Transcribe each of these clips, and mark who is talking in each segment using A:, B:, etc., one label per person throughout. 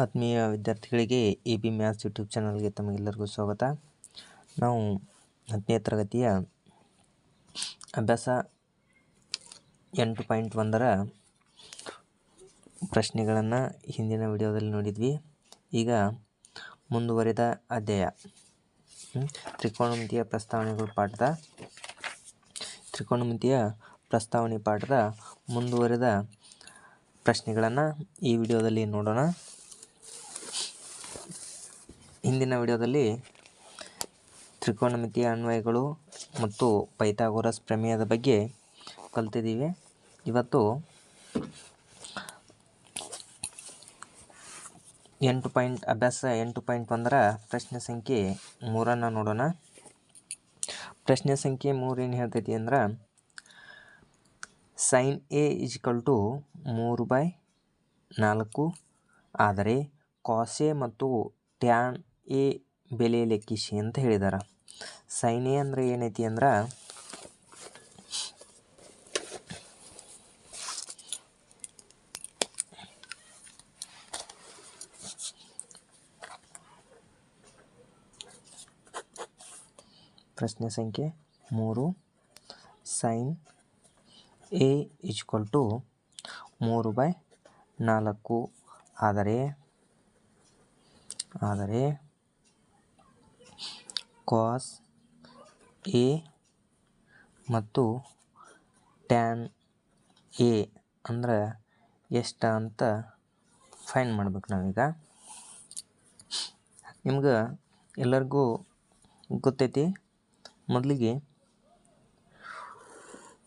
A: ಆತ್ಮೀಯ ವಿದ್ಯಾರ್ಥಿಗಳಿಗೆ A B maths YouTube ಚಾನಲ್ಗೆ ತಮಗೆಲ್ಲರಿಗೂ ಸ್ವಾಗತ. ನಾವು ಹತ್ತನೇ ತರಗತಿಯ ಅಭ್ಯಾಸ ಎಂಟು ಪಾಯಿಂಟ್ ಒಂದರ ಪ್ರಶ್ನೆಗಳನ್ನು ಹಿಂದಿನ ವಿಡಿಯೋದಲ್ಲಿ ನೋಡಿದ್ವಿ. ಈಗ ಮುಂದುವರಿದ ಅಧ್ಯಾಯ ತ್ರಿಕೋಣಮಿತಿಯ ಪ್ರಸ್ತಾವನೆಗಳು ಪಾಠದ ತ್ರಿಕೋಣಮಿತಿಯ ಪ್ರಸ್ತಾವನೆ ಪಾಠದ ಮುಂದುವರಿದ ಪ್ರಶ್ನೆಗಳನ್ನು ಈ ವಿಡಿಯೋದಲ್ಲಿ ನೋಡೋಣ. ಹಿಂದಿನ ವಿಡಿಯೋದಲ್ಲಿ ತ್ರಿಕೋನಮಿತಿಯ ಅನ್ವಯಗಳು ಮತ್ತು ಪೈಥಾಗೋರಸ್ ಪ್ರಮೇಯದ ಬಗ್ಗೆ ಕಲ್ತಿದ್ದೀವಿ. ಇವತ್ತು ಎಂಟು ಪಾಯಿಂಟ್, ಅಭ್ಯಾಸ ಎಂಟು ಪಾಯಿಂಟ್ ಒಂದರ ಪ್ರಶ್ನೆ ಸಂಖ್ಯೆ ಮೂರನ್ನು ನೋಡೋಣ. ಪ್ರಶ್ನೆ ಸಂಖ್ಯೆ ಮೂರು ಏನು ಹೇಳ್ತೈತಿ ಅಂದ್ರೆ ಸೈನ್ ಎ ಇಜ್ಕಲ್ ಟು ಮೂರು ಬೈ ನಾಲ್ಕು, ಆದರೆ ಕಾಸೆ ಮತ್ತು ಟ್ಯಾನ್ ಎ ಬೆಲೆ ಲೆಕ್ಕಿಸಿ ಅಂತ ಹೇಳಿದಾರೆ. ಸೈನ್ ಎ ಅಂದರೆ ಏನೈತಿ ಅಂದ್ರೆ ಪ್ರಶ್ನೆ ಸಂಖ್ಯೆ ಮೂರು. ಸೈನ್ ಎ ಇಜ್ಕೊಲ್ ಟು ಮೂರು ಬೈ ನಾಲ್ಕು. ಆದರೆ ಆದರೆ ಕಾಸ್ ಎ ಮತ್ತು ಟ್ಯಾನ್ ಎ ಅಂದ್ರೆ ಎಷ್ಟು ಅಂತ ಫೈನ್ ಮಾಡ್ಬೇಕು ನಾವೀಗ. ನಿಮ್ಗೆ ಎಲ್ಲರಿಗೂ ಗೊತ್ತೈತಿ, ಮೊದಲಿಗೆ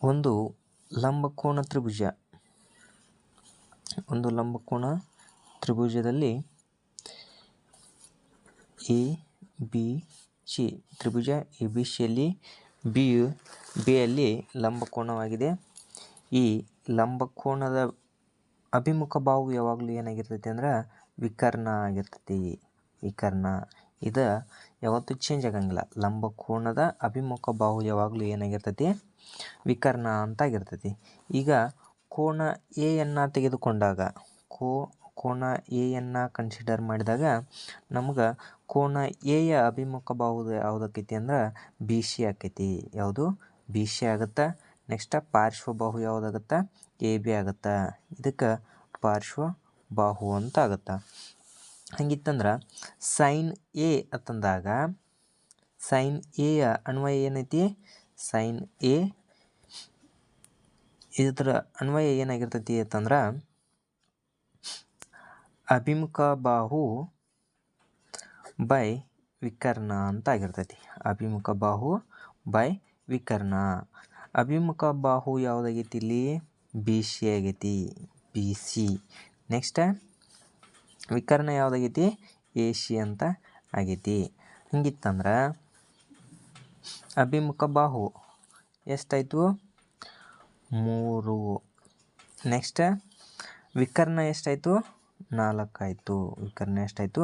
A: ಒಂದು ಲಂಬಕೋಣ ತ್ರಿಭುಜ, ಒಂದು ಲಂಬಕೋಣ ತ್ರಿಭುಜದಲ್ಲಿ ಎ ಬಿ ಸಿ ತ್ರಿಭುಜ ಎ, ಬಿ ಸಿಯಲ್ಲಿ ಬಿ, ಯು ಬಿಯಲ್ಲಿ ಲಂಬಕೋನವಾಗಿದೆ. ಈ ಲಂಬಕೋನದ ಅಭಿಮುಖ ಬಾವು ಯಾವಾಗಲೂ ಏನಾಗಿರ್ತೈತಿ ಅಂದ್ರೆ ವಿಕರ್ಣ ಆಗಿರ್ತೈತಿ. ವಿಕರ್ಣ. ಇದು ಯಾವತ್ತೂ ಚೇಂಜ್ ಆಗಂಗಿಲ್ಲ. ಲಂಬಕೋನದ ಅಭಿಮುಖ ಬಾಹು ಯಾವಾಗಲೂ ಏನಾಗಿರ್ತೈತಿ? ವಿಕರ್ಣ ಅಂತ ಆಗಿರ್ತೈತಿ. ಈಗ ಕೋನ ಎಯನ್ನು ತೆಗೆದುಕೊಂಡಾಗ ಕೋ ಕೋನ ಎಯನ್ನು ಕನ್ಸಿಡರ್ ಮಾಡಿದಾಗ ನಮ್ಗೆ ಕೋನ ಎಯ ಅಭಿಮುಖ ಬಾಹು ಯಾವುದಕ್ಕೈತಿ ಅಂದ್ರೆ ಬಿ ಸಿ ಆಕೈತಿ ಯಾವುದು? ಬಿ ಸಿ ಆಗುತ್ತೆ. ನೆಕ್ಸ್ಟ್ ಪಾರ್ಶ್ವಬಾಹು ಯಾವುದಾಗುತ್ತೆ? ಎ ಬಿ ಆಗುತ್ತೆ. ಇದಕ್ಕೆ ಪಾರ್ಶ್ವ ಬಾಹು ಅಂತ ಆಗುತ್ತೆ. ಹಂಗಿತ್ತಂದ್ರೆ ಸೈನ್ ಎ ಅಂತಂದಾಗ ಸೈನ್ ಎಯ ಅನ್ವಯ ಏನೈತಿ? ಸೈನ್ ಎ ಇದರ ಅನ್ವಯ ಏನಾಗಿರ್ತೈತಿ ಅಂತಂದ್ರೆ ಅಭಿಮುಖ ಬಾಹು ಬೈ ವಿಕರ್ಣ ಅಂತ ಆಗಿರ್ತೈತಿ ಅಭಿಮುಖ ಬಾಹು ಬೈ ವಿಕರ್ಣ. ಅಭಿಮುಖ ಬಾಹು ಯಾವುದಾಗೈತಿ ಇಲ್ಲಿ? ಬಿ ಸಿ ಆಗೈತಿ. ಬಿ ಸಿ ನೆಕ್ಸ್ಟ್ ವಿಕರ್ಣ ಯಾವುದಾಗೈತಿ? ಎ ಸಿ ಅಂತ ಆಗೈತಿ. ಹಿಂಗಿತ್ತಂದ್ರೆ ಅಭಿಮುಖ ಬಾಹು ಎಷ್ಟಾಯಿತು? ಮೂರು. ನೆಕ್ಸ್ಟ್ ವಿಕರ್ಣ ಎಷ್ಟಾಯಿತು? ನಾಲ್ಕಾಯಿತು. ವಿಕರ್ಣ ಎಷ್ಟಾಯಿತು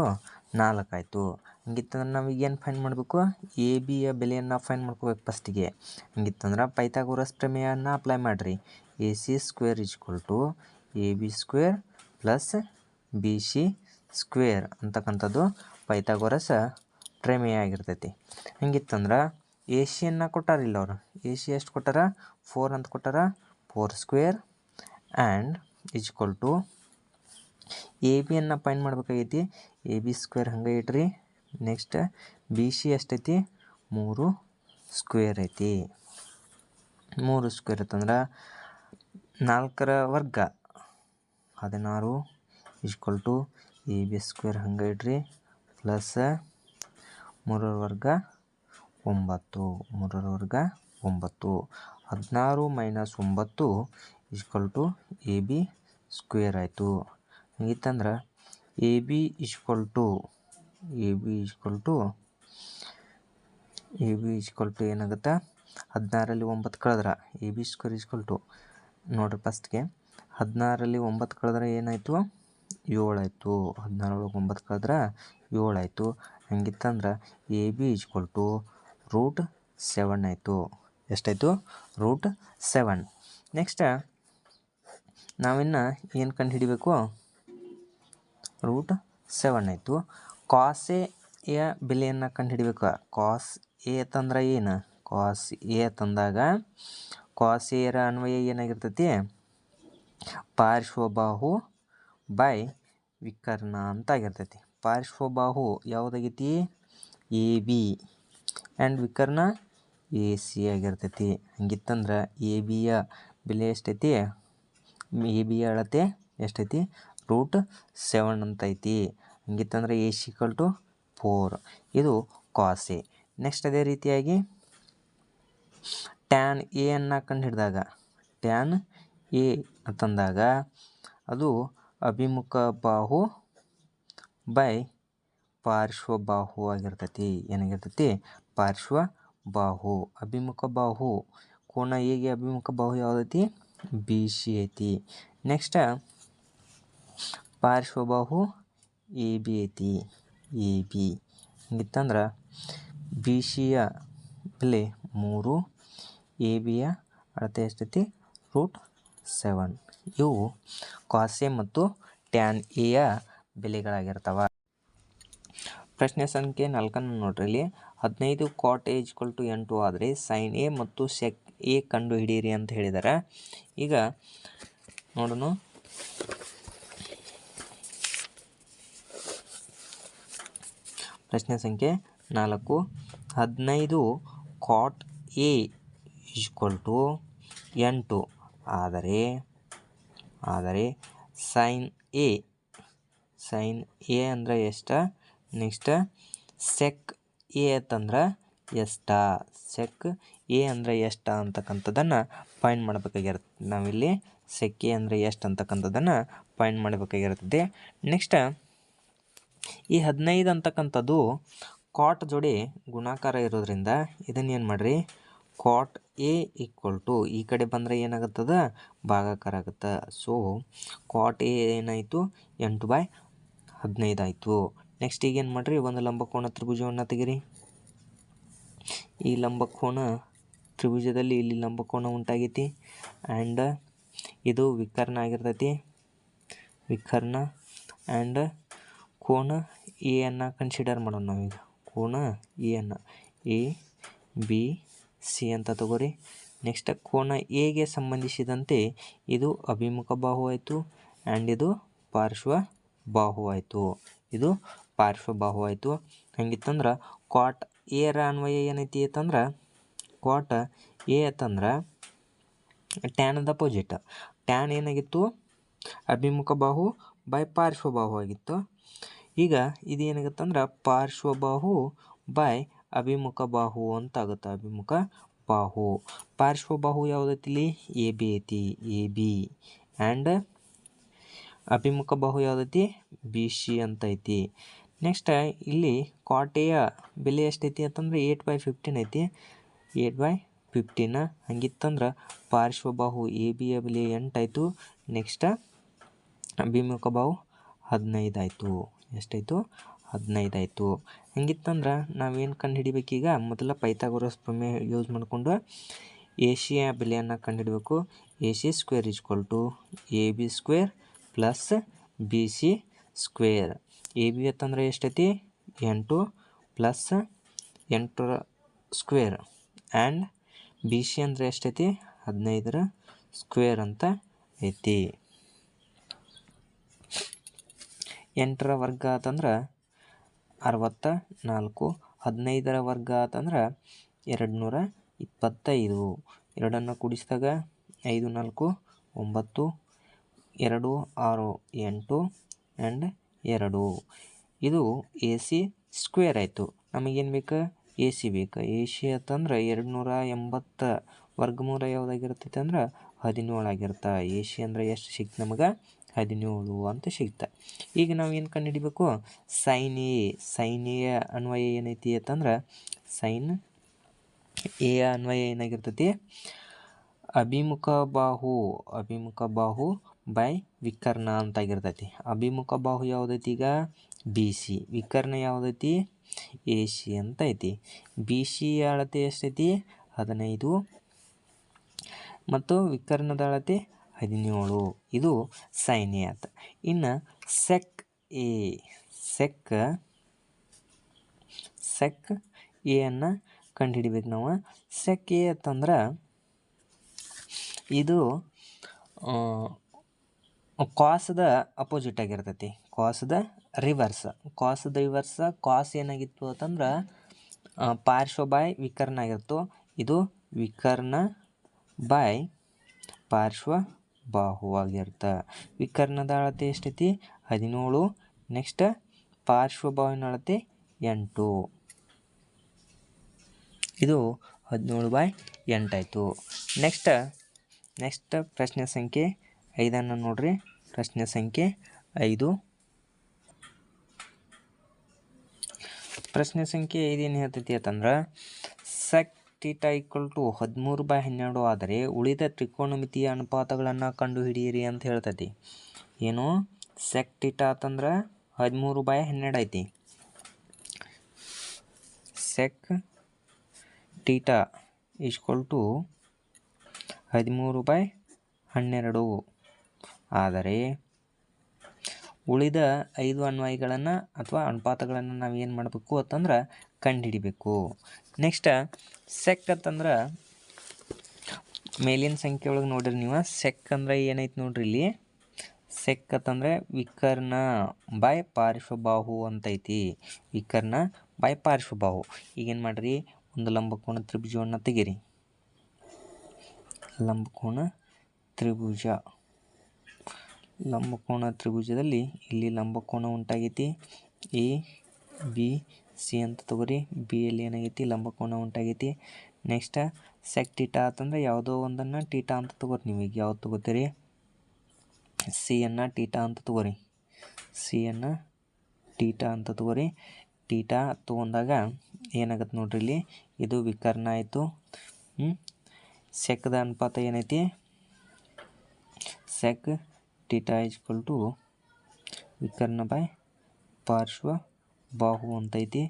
A: ನಾಲ್ಕಾಯಿತು. ಹಂಗಿತ್ತಂದ್ರೆ ನಾವು ಏನು ಫೈನ್ ಮಾಡಬೇಕು? ಎ ಬಿಯ ಬೆಲೆಯನ್ನು ಫೈನ್ ಮಾಡ್ಕೋಬೇಕು ಫಸ್ಟಿಗೆ ಹಂಗಿತ್ತಂದ್ರೆ ಪೈಥಾಗೋರಸ್ ಪ್ರಮೇಯವನ್ನು ಅಪ್ಲೈ ಮಾಡಿರಿ. A C square equal to A B square plus B C square ಅಂತಕ್ಕಂಥದ್ದು ಪೈಥಾಗೋರಸ್ ಪ್ರಮೇಯ ಆಗಿರ್ತೈತಿ. ಹಂಗಿತ್ತಂದ್ರೆ ಎ ಸಿಯನ್ನು ಕೊಟ್ಟಾರಿಲ್ಲ ಅವರು? ಎ ಸಿ ಎಷ್ಟು ಕೊಟ್ಟಾರ? ಫೋರ್ ಅಂತ ಕೊಟ್ಟಾರ? Four square and equal to A ಬಿಯನ್ನು find ಮಾಡಬೇಕಾಗೈತಿ. ಎ ಬಿ ಸ್ಕ್ವೇರ್ ಹಂಗೆ ಇಡ್ರಿ ನೆಕ್ಸ್ಟ್ ಬಿ ಸಿ ಎಷ್ಟೈತಿ? ಮೂರು ಸ್ಕ್ವೇರ್ ಐತಿ. ಮೂರು ಸ್ಕ್ವೇರ್ ಐತಂದ್ರೆ ನಾಲ್ಕರ ವರ್ಗ. ಹದಿನಾರು equal to A B square ಹಂಗೆ ಇಡ್ರಿ ಪ್ಲಸ್ ಮೂರರ ವರ್ಗ ಒಂಬತ್ತು. ಮೂರರ ವರ್ಗ ಒಂಬತ್ತು. ಹದಿನಾರು ಮೈನಸ್ ಒಂಬತ್ತು equal to A B square ಆಯಿತು. ಹಂಗಿತ್ತಂದ್ರೆ A B equal to A B equal to A B equal to ಏನಾಗುತ್ತೆ? ಹದಿನಾರಲ್ಲಿ ಒಂಬತ್ತು ಕಳೆದ್ರೆ A B square equal to ನೋಡಿರಿ ಫಸ್ಟ್ಗೆ ಹದಿನಾರಲ್ಲಿ ಒಂಬತ್ತು ಕಳೆದ್ರೆ ಏನಾಯಿತು? ಏಳಾಯಿತು ಹದಿನಾರೊಳಗೆ ಒಂಬತ್ತು ಕಳೆದ್ರೆ ಏಳಾಯಿತು ಹಂಗಿತ್ತಂದ್ರೆ A B equal to root seven ಆಯಿತು. ಎಷ್ಟಾಯಿತು? ರೂಟ್ ಸೆವೆನ್ ನೆಕ್ಸ್ಟ್ ನಾವಿನ್ನು ಏನು ಕಂಡು ಹಿಡಿಬೇಕು ರೂಟ್ ಸೆವೆನ್ ಆಯಿತು. ಕಾಸ್ ಎ ಬೆಲೆಯನ್ನು ಕಂಡುಹಿಡಿಬೇಕು. ಕಾಸ್ ಎ ತಂದ್ರೆ ಏನು? ಕಾಸ್ ಎ ತಂದಾಗ ಕಾಸ್ ಎರ ಅನ್ವಯ ಏನಾಗಿರ್ತೈತಿ? ಪಾರ್ಶ್ವಬಾಹು ಬೈ ವಿಕರ್ಣ ಅಂತ ಆಗಿರ್ತೈತಿ ಪಾರ್ಶ್ವಬಾಹು ಯಾವುದಾಗೈತಿ? ಎ ಬಿ ಆ್ಯಂಡ್ ವಿಕರ್ಣ ಎ ಸಿ ಆಗಿರ್ತೈತಿ. ಹಂಗಿತ್ತಂದ್ರೆ ಎ ಬಿಯ ಬೆಲೆ ಎಷ್ಟೈತಿ? ಎ ಬಿಯ ಅಳತೆ ಎಷ್ಟೈತಿ? ರೂಟ್ ಸೆವೆನ್ ಅಂತ ಐತಿ ಹಂಗಿತ್ತಂದ್ರೆ ಎ ಸಿಕಲ್ ಟು ಫೋರ್. ಇದು ಕಾಸ್ ಎ. ನೆಕ್ಸ್ಟ್ ಅದೇ ರೀತಿಯಾಗಿ ಟ್ಯಾನ್ ಎ ಅನ್ನ ಕಂಡು ಹಿಡಿದಾಗ ಟ್ಯಾನ್ ಎ ಅಂತಂದಾಗ ಅದು ಅಭಿಮುಖ ಬಾಹು ಬೈ ಪಾರ್ಶ್ವ ಬಾಹು ಆಗಿರ್ತೈತಿ. ಏನಾಗಿರ್ತೈತಿ? ಪಾರ್ಶ್ವ ಬಾಹು, ಅಭಿಮುಖ ಬಾಹು. ಕೋನ ಹೇಗೆ ಅಭಿಮುಖ ಬಾಹು ಯಾವುದೈತಿ? ಬಿ ಸಿ ಐತಿ. ನೆಕ್ಸ್ಟ್ ಪಾರ್ಶ್ವಬಾಹು ಎ ಬಿ ಐತಿ ಎ ಬಿ ಹಂಗಿತ್ತಂದ್ರೆ ಬಿ ಸಿಯ ಬೆಲೆ ಮೂರು ಎ ಬಿಯ ಅಳತೆ ಎಷ್ಟೈತಿ ರೂಟ್ ಸೆವೆನ್. ಇವು ಕಾಸೆ ಮತ್ತು ಟ್ಯಾನ್ ಎಯ ಬೆಲೆಗಳಾಗಿರ್ತವೆ. ಪ್ರಶ್ನೆ ಸಂಖ್ಯೆ ನಾಲ್ಕನ್ನು ನೋಡ್ರಿ ಇಲ್ಲಿ. ಹದಿನೈದು ಕಾಟ್ ಏಜ್ ಟು ಎಂಟು ಆದರೆ ಸೈನ್ ಎ ಮತ್ತು ಸೆಕ್ ಎ ಕಂಡು ಹಿಡಿಯಿರಿ ಅಂತ ಹೇಳಿದ್ದಾರೆ ಈಗ ನೋಡೋಣ. ಪ್ರಶ್ನೆ ಸಂಖ್ಯೆ ನಾಲ್ಕು. ಹದಿನೈದು ಕಾಟ್ ಎ ಈಕ್ವಲ್ ಟು ಎಂಟು. ಆದರೆ ಆದರೆ ಸೈನ್ ಎ ಸೈನ್ ಎ ಅಂದ್ರೆ ಎಷ್ಟ? ನೆಕ್ಸ್ಟ್ ಸೆಕ್ ಎ ಅಂತಂದ್ರೆ ಎಷ್ಟ? ಸೆಕ್ ಎ ಅಂದರೆ ಎಷ್ಟ ಅಂತಕ್ಕಂಥದ್ದನ್ನು ಫೈಂಡ್ ಮಾಡಬೇಕಾಗಿರುತ್ತೆ. ನಾವಿಲ್ಲಿ ಸೆಕ್ ಎ ಅಂದರೆ ಎಷ್ಟು ಅಂತಕ್ಕಂಥದ್ದನ್ನು ಫೈಂಡ್ ಮಾಡಬೇಕಾಗಿರುತ್ತದೆ ನೆಕ್ಸ್ಟ್ ಈ ಹದಿನೈದು ಅಂತಕ್ಕಂಥದ್ದು ಕಾಟ್ ಜೋಡಿ ಗುಣಾಕಾರ ಇರೋದ್ರಿಂದ ಇದನ್ನೇನು ಮಾಡಿರಿ? ಕಾಟ್ ಎ ಈಕ್ವಲ್ ಟು ಈ ಕಡೆ ಬಂದರೆ ಏನಾಗುತ್ತದ? ಭಾಗಾಕಾರ ಆಗುತ್ತೆ. ಸೊ ಕಾಟ್ ಎ ಏನಾಯಿತು? ಎಂಟು ಬೈ ಹದಿನೈದು ಆಯಿತು. ನೆಕ್ಸ್ಟ್ ಈಗ ಏನು ಮಾಡಿರಿ? ಒಂದು ಲಂಬಕೋಣ ತ್ರಿಭುಜವನ್ನು ತೆಗಿರಿ. ಈ ಲಂಬಕೋನ ತ್ರಿಭುಜದಲ್ಲಿ ಇಲ್ಲಿ ಲಂಬಕೋಣ ಉಂಟಾಗೈತಿ. ಆ್ಯಂಡ್ ಇದು ವಿಕರ್ಣ ಆಗಿರ್ತೈತಿ. ವಿಕರ್ಣ ಆ್ಯಂಡ್ ಕೋನ ಎ ಅನ್ನು ಕನ್ಸಿಡರ್ ಮಾಡೋಣ ನಾವೀಗ. ಕೋನ ಎ ಅನ್ನು. ಎ, ಬಿ, ಸಿ ಅಂತ ತಗೋರಿ. ನೆಕ್ಸ್ಟ್ ಕೋನ ಎಗೆ ಸಂಬಂಧಿಸಿದಂತೆ ಇದು ಅಭಿಮುಖ ಬಾಹು ಆಯಿತು ಆ್ಯಂಡ್ ಇದು ಪಾರ್ಶ್ವ ಬಾಹು ಆಯಿತು. ಇದು ಪಾರ್ಶ್ವ ಬಾಹು ಆಯಿತು. ಹಂಗಿತ್ತಂದ್ರೆ ಕ್ವಾಟ್ ಎರ ಅನ್ವಯ ಏನೈತಿ ಅಂತಂದ್ರೆ ಕ್ವಾಟ್ ಎ ಅಂತಂದ್ರೆ ಟ್ಯಾನ್ ಅಪೋಸಿಟ್ ಟ್ಯಾನ್ ಏನಾಗಿತ್ತು? ಅಭಿಮುಖ ಬಾಹು ಬೈ ಪಾರ್ಶ್ವ ಬಾಹು ಆಗಿತ್ತು. ಈಗ ಇದು ಏನಾಗುತ್ತಂದ್ರೆ ಪಾರ್ಶ್ವಬಾಹು ಬೈ ಅಭಿಮುಖ ಬಾಹು ಅಂತ ಆಗುತ್ತೆ ಅಭಿಮುಖ ಬಾಹು. ಪಾರ್ಶ್ವಬಾಹು ಯಾವುದೈತಿ ಎ ಬಿ ಐತಿ. ಎ ಬಿ ಆ್ಯಂಡ್ ಅಭಿಮುಖ ಬಾಹು ಯಾವುದೈತಿ? ಬಿ ಸಿ ಅಂತ ಐತಿ ನೆಕ್ಸ್ಟ್ ಇಲ್ಲಿ ಕಾಟೆಯ ಬೆಲೆ ಎಷ್ಟೈತಿ ಅಂತಂದ್ರೆ ಏಟ್ ಬೈ ಫಿಫ್ಟೀನ್ ಐತಿ. ಏಟ್ ಬೈ ಫಿಫ್ಟೀನ ಹಂಗಿತ್ತಂದ್ರೆ ಪಾರ್ಶ್ವಬಾಹು ಎ ಬಿಯ ಬೆಲೆ ಎಂಟಾಯಿತು. ನೆಕ್ಸ್ಟ್ ಅಭಿಮುಖ ಬಾಹು ಹದಿನೈದು ಆಯಿತು ಎಷ್ಟಾಯಿತು? ಹದಿನೈದು ಆಯಿತು. ಹೆಂಗಿತ್ತಂದ್ರೆ ನಾವೇನು ಕಂಡು ಹಿಡಿಬೇಕೀಗ ಮೊದಲ ಪೈಥಾಗೋರಸ್ ಪ್ರಮೇಯ ಯೂಸ್ ಮಾಡಿಕೊಂಡು ಸಿಯ ಬೆಲೆಯನ್ನು ಕಂಡುಹಿಡಬೇಕು. A C square equal to A B square plus B C square. A B ಅಂತಂದ್ರೆ ಎಷ್ಟೈತಿ ಎಂಟು ಪ್ಲಸ್ ಎಂಟರ ಸ್ಕ್ವೇರ್. ಆ್ಯಂಡ್ ಬಿ ಸಿ ಅಂದರೆ ಎಷ್ಟೈತಿ ಹದಿನೈದರ ಸ್ಕ್ವೇರ್ ಅಂತ ಐತಿ. ಎಂಟರ ವರ್ಗ ಆತಂದ್ರೆ ಅರವತ್ತ ನಾಲ್ಕು, ಹದಿನೈದರ ವರ್ಗ ಆತಂದ್ರೆ ಎರಡು ನೂರ ಇಪ್ಪತ್ತೈದು. ಎರಡನ್ನು ಕೂಡಿಸಿದಾಗ ಐದು, ನಾಲ್ಕು, ಒಂಬತ್ತು, ಎರಡು, ಆರು, ಎಂಟು ಆ್ಯಂಡ್ ಎರಡು. ಇದು ಎ ಸಿ ಸ್ಕ್ವೇರ್ ಆಯಿತು. ನಮಗೇನು ಬೇಕು? ಎ ಸಿ ಬೇಕು. ಎ ಸಿ ಅಂತಂದ್ರೆ ಎರಡು ನೂರ ಎಂಬತ್ತ ವರ್ಗಮೂಲ ಯಾವುದಾಗಿರ್ತೈತೆ ಅಂದ್ರೆ ಹದಿನೇಳು ಆಗಿರ್ತಾ ಎ ಸಿ ಅಂದರೆ ಎಷ್ಟು ಸಿಕ್ತು ನಮಗೆ? ಹದಿನೇಳು ಅಂತ ಸಿಗ್ತ. ಈಗ ನಾವು ಏನು ಕಂಡುಹಿಡಿಬೇಕು? ಸೈನ್ ಎ ಸೈನ್ ಎ ಅನ್ವಯ ಏನೈತಿ ಅಂತಂದ್ರೆ ಸೈನ್ ಎ ಅನ್ವಯ ಏನಾಗಿರ್ತೈತಿ? ಅಭಿಮುಖ ಬಾಹು ಅಭಿಮುಖ ಬಾಹು ಬೈ ವಿಕರ್ಣ ಅಂತಾಗಿರ್ತೈತಿ. ಅಭಿಮುಖ ಬಾಹು ಯಾವುದೈತಿ ಈಗ? ಬಿ ಸಿ ವಿಕರ್ಣ ಯಾವುದೈತಿ? ಎ ಸಿ ಅಂತ ಐತಿ. ಬಿ ಸಿ ಅಳತೆ ಎಷ್ಟೈತಿ? ಹದಿನೈದು. ಮತ್ತು ವಿಕರ್ಣದ ಅಳತೆ ಹದಿನೇಳು, ಇದು ಸೈನ್ ಆತ ಇನ್ನು sec A, sec sec A ಅನ್ನು ಕಂಡುಹಿಡಿಬೇಕು ನಾವು. ಸೆಕ್ ಎ ಅಂತಂದ್ರೆ ಇದು ಕಾಸದ ಅಪೋಸಿಟ್ ಆಗಿರ್ತೈತಿ. ಕಾಸದ ರಿವರ್ಸ್ ಕಾಸದ ರಿವರ್ಸ್ ಕಾಸ್ ಏನಾಗಿತ್ತು ಅಂತಂದ್ರೆ ಪಾರ್ಶ್ವ ಬಾಯ್ ವಿಕರ್ಣ ಆಗಿತ್ತು. ಇದು ವಿಕರ್ಣ ಬಾಯ್ ಪಾರ್ಶ್ವ ಬಾಹುವಾಗಿರುತ್ತೆ ವಿಕರ್ಣದ ಅಳತೆ ಎಷ್ಟೈತಿ? ಹದಿನೇಳು. ನೆಕ್ಸ್ಟ್ ಪಾರ್ಶ್ವಭಾವಿನ ಅಳತೆ ಎಂಟು. ಇದು ಹದಿನೇಳು ಬಾಯ್ ಎಂಟಾಯಿತು ನೆಕ್ಸ್ಟ್ ನೆಕ್ಸ್ಟ್ ಪ್ರಶ್ನೆ ಸಂಖ್ಯೆ ಐದನ್ನು ನೋಡ್ರಿ. ಪ್ರಶ್ನೆ ಸಂಖ್ಯೆ ಐದು. ಪ್ರಶ್ನೆ ಸಂಖ್ಯೆ ಐದೇನು ಹೇಳ್ತೈತಿ ಅಂತಂದ್ರೆ, ಸೆಕ್ ಟೀಟಾ ಈಕ್ವಲ್ ಟು ಹದಿಮೂರು ಬೈ ಹನ್ನೆರಡು ಆದರೆ ಉಳಿದ ತ್ರಿಕೋನಮಿತಿಯ ಅನುಪಾತಗಳನ್ನು ಕಂಡುಹಿಡಿಯಿರಿ ಅಂತ ಹೇಳ್ತೈತಿ. ಏನು? ಸೆಕ್ ಟೀಟಾ ಅಂತಂದ್ರೆ ಹದಿಮೂರು ಬೈ ಹನ್ನೆರಡು ಐತಿ. ಸೆಕ್ ಟೀಟಾ ಈಕ್ವಲ್ ಟು ಹದಿಮೂರು ಬೈ ಹನ್ನೆರಡು. ಆದರೆ ಉಳಿದ ಐದು ಅನ್ವಯಗಳನ್ನು ಅಥವಾ ಅನುಪಾತಗಳನ್ನು ನಾವು ಏನು ಮಾಡಬೇಕು ಅಂತಂದ್ರೆ ಕಂಡುಹಿಡಿಬೇಕು. ನೆಕ್ಸ್ಟ್ ಸೆಕ್ ಅಂತಂದ್ರೆ ಮೇಲಿನ ಸಂಖ್ಯೆ ಒಳಗೆ ನೋಡ್ರಿ ನೀವು. ಸೆಕ್ ಅಂದ್ರೆ ಏನೈತೆ ನೋಡ್ರಿ ಇಲ್ಲಿ? ಸೆಕ್ ಅಂತಂದರೆ ವಿಕರ್ಣ ಬೈ ಪಾರ್ಶ್ವಬಾಹು ಅಂತೈತಿ. ವಿಕರ್ಣ ಬೈ ಪಾರ್ಶ್ವಬಾಹು ಈಗೇನು ಮಾಡಿರಿ? ಒಂದು ಲಂಬಕೋಣ ತ್ರಿಭುಜವನ್ನು ತೆಗೀರಿ. ಲಂಬಕೋಣ ತ್ರಿಭುಜ. ಲಂಬಕೋಣ ತ್ರಿಭುಜದಲ್ಲಿ ಇಲ್ಲಿ ಲಂಬಕೋಣ ಉಂಟಾಗೈತಿ. ಎ ಬಿ ಸಿ ಅಂತ ತಗೋರಿ. ಬಿ ಅಲ್ಲಿ ಏನಾಗೈತಿ? ಲಂಬಕೋನ ಉಂಟಾಗೈತಿ. ನೆಕ್ಸ್ಟ್ ಸೆಕ್ ಟೀಟಾ ಅಂತಂದ್ರೆ ಯಾವುದೋ ಒಂದನ್ನು ಟೀಟಾ ಅಂತ ತಗೋರಿ ನೀವು. ಈಗ ಯಾವ್ದು ತಗೋತೀರಿ? ಸಿಯನ್ನು ಟೀಟಾ ಅಂತ ತಗೋರಿ. ಸಿಯನ್ನು ಟೀಟಾ ಅಂತ ತಗೋರಿ. ಟೀಟಾ ತೊಗೊಂಡಾಗ ಏನಾಗತ್ತೆ ನೋಡ್ರಿ ಇಲ್ಲಿ? ಇದು ವಿಕರ್ಣ ಆಯಿತು. ಸೆಕ್ದ ಅನುಪಾತ ಏನೈತಿ? ಸೆಕ್ ಟೀಟಾ ಈಕ್ವಲ್ ಟು ವಿಕರ್ಣ ಬೈ ಪಾರ್ಶ್ವ ಬಾಹು ಅಂತೈತಿ.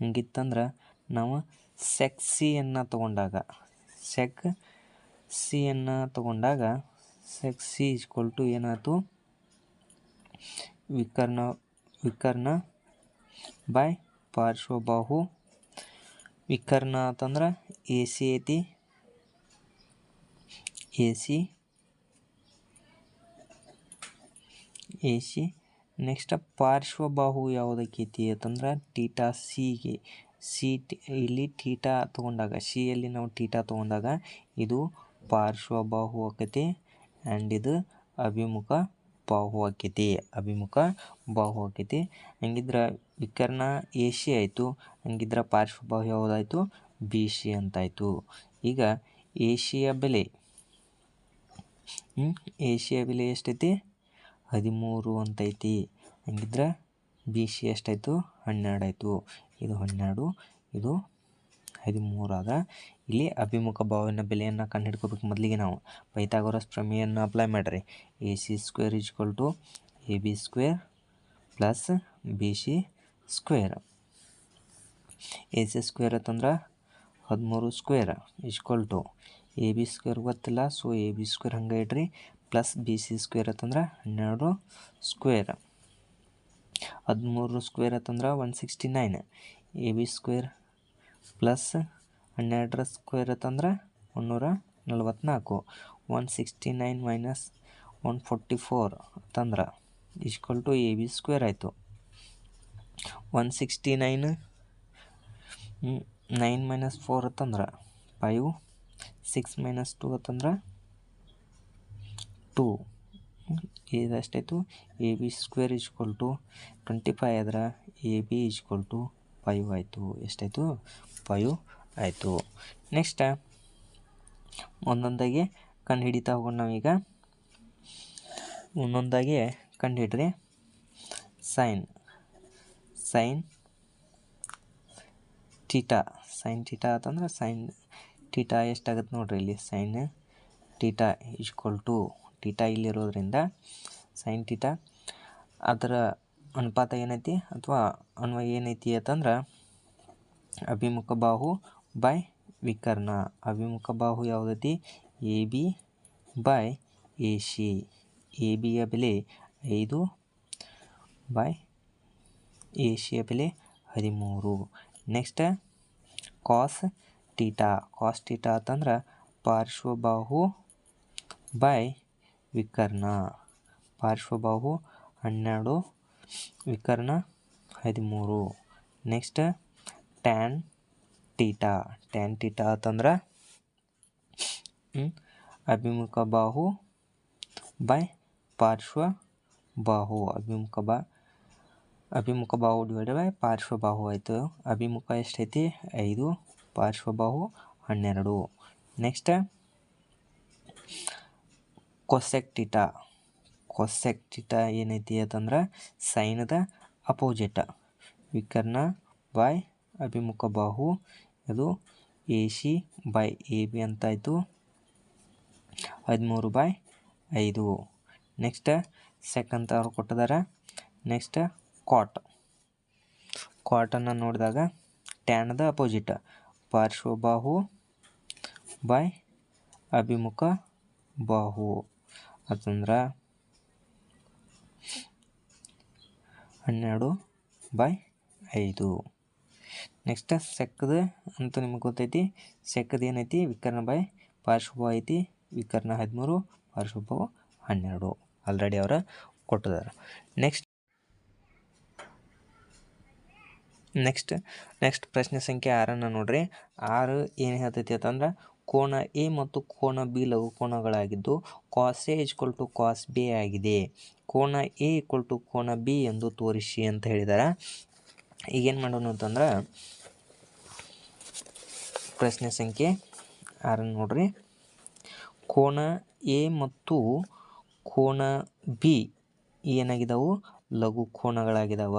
A: ಹಂಗಿತ್ತಂದ್ರೆ ನಾವು ಸೆಕ್ಸಿಯನ್ನು ತಗೊಂಡಾಗ, ಸೆಕ್ ಸಿಯನ್ನು ತಗೊಂಡಾಗ ಸೆಕ್ಸಿ ಈಕ್ವಲ್ ಟು ಏನಾಯ್ತು? ವಿಕರ್ಣ ವಿಕರ್ಣ ಬೈ ಪಾರ್ಶ್ವಬಾಹು. ವಿಕರ್ಣ ಅಂತಂದ್ರೆ ಎ ಸಿ ಐತಿ. A C A C next ಪಾರ್ಶ್ವಬಾಹು ಯಾವುದಕ್ಕೈತಿ ಅಂತಂದ್ರೆ ಟೀಟಾ ಸಿಗೆ. ಸಿ ಇಲ್ಲಿ ಟೀಟಾ ತೊಗೊಂಡಾಗ ಸಿಯಲ್ಲಿ ನಾವು ಟೀಟಾ ತೊಗೊಂಡಾಗ ಇದು ಪಾರ್ಶ್ವಬಾಹು ಆಕೈತಿ ಆ್ಯಂಡ್ ಇದು ಅಭಿಮುಖ ಬಾಹು ಆಕೈತಿ, ಅಭಿಮುಖ ಬಾಹು ಆಕೈತಿ. ಹಂಗಿದ್ರೆ ವಿಕರ್ಣ ಎ ಸಿ ಆಯಿತು, ಹಂಗಿದ್ರೆ ಪಾರ್ಶ್ವಬಾಹು ಯಾವುದಾಯಿತು? B C ಅಂತಾಯಿತು. ಈಗ ಏಷಿಯ ಬೆಲೆ ಏಷಿಯ ಬೆಲೆ ಎಷ್ಟೈತಿ? ಹದಿಮೂರು ಅಂತೈತಿ. ಹಂಗಿದ್ರೆ ಬಿ ಸಿ ಎಷ್ಟಾಯಿತು? ಹನ್ನೆರಡು ಆಯಿತು ಇದು ಹನ್ನೆರಡು, ಇದು ಹದಿಮೂರು ಆದ. ಇಲ್ಲಿ ಅಭಿಮುಖ ಭಾವನ ಬೆಲೆಯನ್ನು ಕಂಡುಹಿಡ್ಕೋಬೇಕು ಮೊದಲಿಗೆ ನಾವು. ಪೈಥಾಗೋರಸ್ ಪ್ರಮೇಯನ್ನು ಅಪ್ಲೈ ಮಾಡಿರಿ. A C square equal to A B square plus B C square A C square ಅಂತಂದ್ರೆ ಹದಿಮೂರು square equal to A B square ಗೊತ್ತಿಲ್ಲ ಸೊ ಎ ಬಿ ಸ್ಕ್ವೇರ್ ಹಂಗೆ ಇಡ್ರಿ. ಪ್ಲಸ್ ಬಿ ಸಿ ಸ್ಕ್ವೇರ್ ಅಂತಂದ್ರೆ ಹನ್ನೆರಡು square. ಹದಿಮೂರು square ಅಂತಂದ್ರೆ one sixty nine. A B square plus ಹನ್ನೆರಡರ ಸ್ಕ್ವೇರ್ ಅಂತಂದ್ರೆ ಮುನ್ನೂರ ನಲ್ವತ್ನಾಲ್ಕು one sixty nine minus one forty four ಅಂತಂದ್ರೆ equal to A B square ಆಯಿತು. One sixty nine nine minus four ಅಂತಂದ್ರೆ ಫೈವ್, ಸಿಕ್ಸ್ ಮೈನಸ್ ಟು ಅಂತಂದ್ರೆ two ಇದೆಷ್ಟಾಯಿತು A B square equal to twenty five ಆದ್ರೆ A B equal to five ಆಯಿತು. ಎಷ್ಟಾಯಿತು five ಆಯಿತು. Next ಒಂದೊಂದಾಗಿ ಕಂಡು ಹಿಡಿತಾ ಹೋಗೋಣ ನಾವೀಗ. ಒಂದೊಂದಾಗಿ ಕಂಡು ಹಿಡ್ರಿ sine sine theta sine theta ಅಂತಂದ್ರೆ ಸೈನ್ ಟೀಟಾ ಎಷ್ಟಾಗತ್ತೆ ನೋಡ್ರಿ ಇಲ್ಲಿ? Sine theta equal to theta ಇಲ್ಲಿರೋದ್ರಿಂದ sine theta ಅದರ ಅನುಪಾತ ಏನೈತಿ ಅಥವಾ ಅನ್ವಯ ಏನೈತಿ ಅಂತಂದ್ರೆ ಅಭಿಮುಖ ಬಾಹು ಬೈ ವಿಕರ್ಣ. ಅಭಿಮುಖ ಬಾಹು ಯಾವುದೈತಿ? A B by A C. A ಬಿಯ ಬೆಲೆ ಐದು ಬೈ ಎ ಸಿಯ ಬೆಲೆ ಹದಿಮೂರು. Next cos theta cos theta ಅಂತಂದ್ರೆ ಪಾರ್ಶ್ವಬಾಹು ಬೈ ವಿಕರ್ಣ. ಪಾರ್ಶ್ವಬಾಹು ಹನ್ನೆರಡು, ವಿಕರ್ಣ ಹದಿಮೂರು. Next tan theta tan theta ಅಂತಂದ್ರೆ ಅಭಿಮುಖ ಬಾಹು ಬೈ ಪಾರ್ಶ್ವ ಬಾಹು ಅಭಿಮುಖ ಬಾ, ಅಭಿಮುಖ ಬಾಹು ಡಿವೈಡ್ ಬೈ ಪಾರ್ಶ್ವ ಬಾಹು ಆಯಿತು. ಅಭಿಮುಖ ಎಷ್ಟೈತಿ? ಐದು, ಪಾರ್ಶ್ವಬಾಹು ಹನ್ನೆರಡು. ನೆಕ್ಸ್ಟ್ ಕೊಸೆಕ್ ಟೀಟಾ ಕೊಸೆಕ್ ಏನೈತಿ ಅಂತಂದ್ರೆ ಸೈನದ ಅಪೋಸಿಟ. ವಿಕರ್ಣ ಬೈ ಅಭಿಮುಖ ಬಾಹು. ಅದು A C by A B ಅಂತಾಯಿತು ಹದಿಮೂರು ಬೈ ಐದು. ನೆಕ್ಸ್ಟ್ ಸೆಕೆಂಡ್ ಅವ್ರು ಕೊಟ್ಟಿದ್ದಾರೆ. Next quartz. ಕ್ವಾಟನ್ನು ನೋಡಿದಾಗ ಟ್ಯಾನ್ದ ಅಪೋಸಿಟ್. ಪಾರ್ಶ್ವಬಾಹು ಬೈ ಅಭಿಮುಖ ಬಾಹು. ಅಂತಂದ್ರೆ ಹನ್ನೆರಡು ಬೈ ಐದು. ನೆಕ್ಸ್ಟ್ ಸೆಕ್ಕದ ಅಂತ ನಿಮಗೆ ಗೊತ್ತೈತಿ. ಸೆಕ್ಕದ ಏನೈತಿ? ವಿಕರ್ಣ ಬೈ ಪಾರ್ಶ್ವಭ ಐತಿ. ವಿಕರ್ಣ ಹದಿಮೂರು, ಪಾರ್ಶ್ವಭಾವ ಹನ್ನೆರಡು. ಆಲ್ರೆಡಿ ಅವರ ಕೊಟ್ಟಿದ್ದಾರೆ ನೆಕ್ಸ್ಟ್ ನೆಕ್ಸ್ಟ್ ನೆಕ್ಸ್ಟ್ ಪ್ರಶ್ನೆ ಸಂಖ್ಯೆ ಆರನ್ನು ನೋಡ್ರಿ. ಆರು ಏನು ಹೇಳ್ತೈತಿ ಅಂತಂದ್ರೆ ಕೋನ ಎ ಮತ್ತು ಕೋನ B ಲಘುಕೋನಗಳಾಗಿದ್ದು cos A equal to cos B ಆಗಿದೆ. ಕೋನ ಎ ಇಕ್ವಲ್ ಟು ಕೋನ ಬಿ ಎಂದು ತೋರಿಸಿ ಅಂತ ಹೇಳಿದಾರೆ. ಈಗೇನು ಮಾಡೋಣ ಅಂತಂದ್ರೆ ಪ್ರಶ್ನೆ ಸಂಖ್ಯೆ ಆರನ್ನು ನೋಡ್ರಿ. ಕೋನ ಎ ಮತ್ತು ಕೋನ ಬಿ ಏನಾಗಿದಾವು? ಲಘು ಕೋನಗಳಾಗಿದಾವ.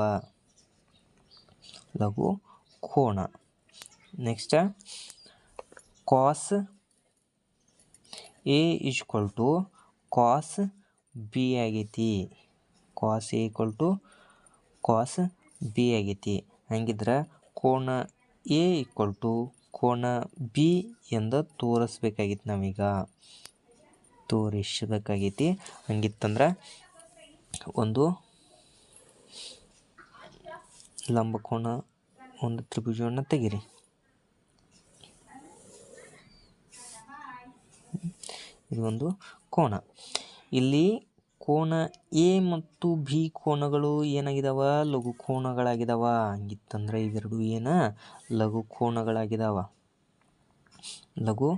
A: ಲಘು ಕೋನ. Next cos A equal to cos B ಆಗೈತಿ. Cos A equal to B ಆಗೈತಿ. ಹಂಗಿದ್ರೆ ಕೋನ ಎ ಈಕ್ವಲ್ ಟು ಕೋನ ಬಿ ಎಂದು ತೋರಿಸ್ಬೇಕಾಗಿತ್ತು ನಾವೀಗ. ತೋರಿಸಬೇಕಾಗೈತಿ. ಹಂಗಿತ್ತಂದ್ರೆ ಒಂದು ಲಂಬಕೋನ ಒಂದು ತ್ರಿಭುಜವನ್ನು ತೆಗಿರಿ. ಇದು ಒಂದು ಕೋನ. ಇಲ್ಲಿ ಕೋನ ಎ ಮತ್ತು ಬಿ ಕೋನಗಳು ಏನಾಗಿದಾವ? ಲಘು ಕೋನಗಳಾಗಿದಾವ. ಹಂಗಿತ್ತಂದ್ರೆ ಇವೆರಡು ಏನ? ಲಘು ಕೋನಗಳಾಗಿದಾವ. ಲಘು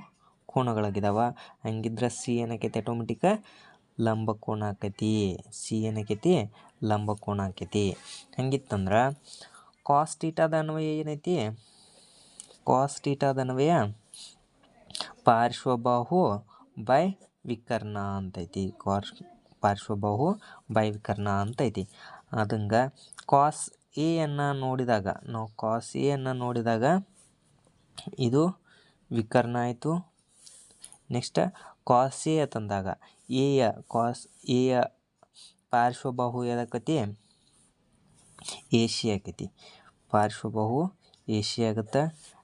A: ಕೋನಗಳಾಗಿದಾವ. ಹಂಗಿದ್ರೆ ಸಿ ಏನಾಕೈತಿ? ಆಟೋಮೆಟಿಕ ಲಂಬ ಕೋನ ಆಕೈತಿ. ಸಿ ಏನಾಕೈತಿ? ಲಂಬ ಕೋನ ಆಕೈತಿ. ಹಂಗಿತ್ತಂದ್ರೆ ಕಾಸ್ ಅನ್ವಯ ಏನೈತಿ? ಕಾಸ್ ಅನ್ವಯ ಪಾರ್ಶ್ವಬಾಹು ಬೈ ವಿಕರ್ಣ ಅಂತೈತಿ. ಕಾಸ್ ಪಾರ್ಶ್ವಬಾಹು ಬೈ ವಿಕರ್ಣ ಅಂತೈತಿ. ಅದಂಗೆ ಕಾಸ್ ಎ ಅನ್ನು ನೋಡಿದಾಗ, ನಾವು ಕಾಸ್ ಎ ಅನ್ನು ನೋಡಿದಾಗ ಇದು ವಿಕರ್ಣ ಆಯಿತು. ನೆಕ್ಸ್ಟ್ ಕಾಸ್ ಎ ತಂದಾಗ ಎಯ ಕಾಸ್ ಎಯ ಪಾರ್ಶ್ವಬಾಹು ಎ ಸಿ ಆಕೈತಿ. ಪಾರ್ಶ್ವಬಾಹು ಸಿ ಆಗುತ್ತೆ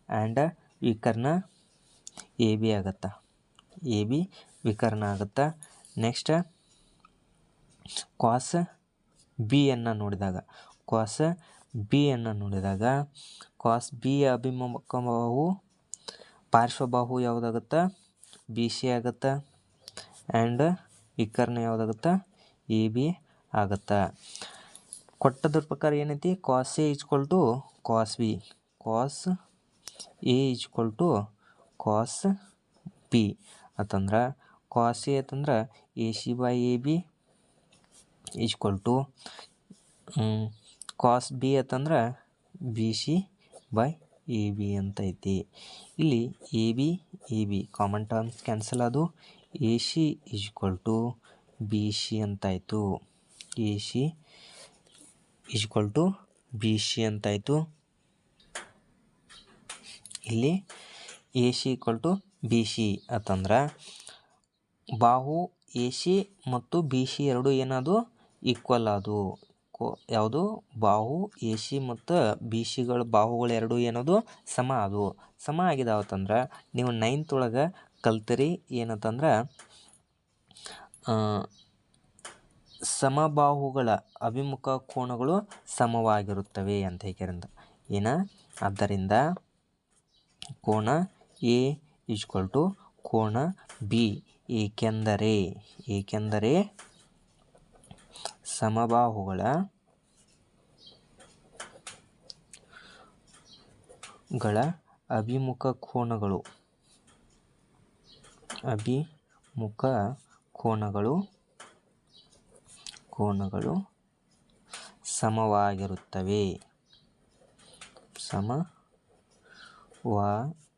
A: ಆ್ಯಂಡ್ ವಿಕರ್ಣ ಎ ಬಿ ಆಗುತ್ತೆ. ಎ ಬಿ ವಿಕರ್ಣ ಆಗುತ್ತೆ? ನೆಕ್ಸ್ಟ್ ಕ್ವಾಸ್ ಬಿಯನ್ನು ನೋಡಿದಾಗ. ಕ್ವಾಸ್ ಬಿಯನ್ನು ನೋಡಿದಾಗ ಕ್ವಾಸ್ ಬಿ ಅಭಿಮುಖ ಬಾಹು ಪಾರ್ಶ್ವಬಾಹು ಯಾವುದಾಗುತ್ತೆ? ಬಿ ಸಿ ಆಗುತ್ತೆ? ಆ್ಯಂಡ್ ವಿಕರ್ಣ ಯಾವುದಾಗುತ್ತೆ? ಎ ಬಿ ಆಗುತ್ತೆ? ಕೊಟ್ಟದ್ರ ಪ್ರಕಾರ ಏನೈತಿ? Cos A equal to cos B cos A equal to cos B ಅಂತಂದ್ರೆ ಕಾಸ್ ಎ ಅಂತಂದ್ರೆ A C by A B equal to cos B ಅಂತಂದ್ರೆ B C by A B ಅಂತ ಐತಿ ಇಲ್ಲಿ A B A B common terms cancel ಅದು A C equal to B C ಅಂತಾಯಿತು. A C equal to B C ಅಂತಾಯಿತು. ಇಲ್ಲಿ A C equal to B C ಅಂತಂದ್ರೆ ಬಾಹು, A C ಮತ್ತು B C ಎರಡು ಏನದು? ಈಕ್ವಲ್ ಅದು. ಕೋ, ಯಾವುದು? ಬಾಹು, ಎ ಸಿ ಮತ್ತು ಬಿ ಸಿಗಳು ಬಾಹುಗಳು ಎರಡು ಏನದು? ಸಮ ಅದು. ಸಮ ಆಗಿದಾವತ್ತಂದ್ರೆ ನೀವು ನೈನ್ತ್ ಒಳಗೆ ಕಲ್ತಿರಿ ಏನಂತಂದ್ರೆ ಸಮಬಾಹುಗಳ ಅಭಿಮುಖ ಕೋನಗಳು ಸಮವಾಗಿರುತ್ತವೆ ಅಂತ ಹೇಳ್ಯಾರಂತ ಏನ? ಆದ್ದರಿಂದ ಕೋನ ಎ ಈಜ್ವಲ್ ಟು ಕೋಣ ಬಿ. ಏಕೆಂದರೆ ಏಕೆಂದರೆ ಸಮಬಾಹುಗಳ ಗಳ ಅಭಿಮುಖ ಕೋನಗಳು ಅಭಿಮುಖ ಕೋನಗಳು ಕೋನಗಳು ಸಮವಾಗಿರುತ್ತವೆ.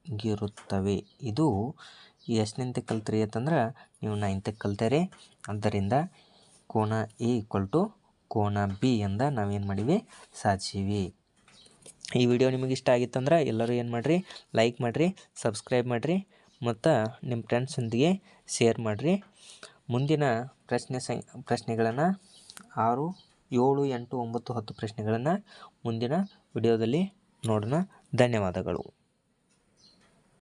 A: ಸಮವಾಗಿರುತ್ತವೆ ಇದು ಎಷ್ಟನೆಂತೆ ಕಲ್ತ್ರಿ ಅಂತಂದ್ರೆ ನೀವು ನೈನ್ತಕ್ಕೆ ಕಲ್ತಾರೆ. ಆದ್ದರಿಂದ ಕೋನ ಎ ಈಕ್ವಲ್ ಟು ಕೋನ ಬಿ ಎಂದ ನಾವೇನು ಮಾಡೀವಿ? ಸಾಧಿಸೀವಿ ಈ ವಿಡಿಯೋ ನಿಮಗೆ ಇಷ್ಟ ಆಗಿತ್ತಂದ್ರೆ ಎಲ್ಲರೂ ಏನು ಮಾಡಿರಿ? ಲೈಕ್ ಮಾಡಿರಿ, ಸಬ್ಸ್ಕ್ರೈಬ್ ಮಾಡಿರಿ, ಮತ್ತು ನಿಮ್ಮ ಫ್ರೆಂಡ್ಸೊಂದಿಗೆ ಶೇರ್ ಮಾಡಿರಿ. ಮುಂದಿನ ಪ್ರಶ್ನೆ ಸಂ, ಪ್ರಶ್ನೆಗಳನ್ನು ಆರು, ಏಳು, ಎಂಟು, ಒಂಬತ್ತು, ಹತ್ತು ಪ್ರಶ್ನೆಗಳನ್ನು ಮುಂದಿನ ವಿಡಿಯೋದಲ್ಲಿ ನೋಡೋಣ. ಧನ್ಯವಾದಗಳು.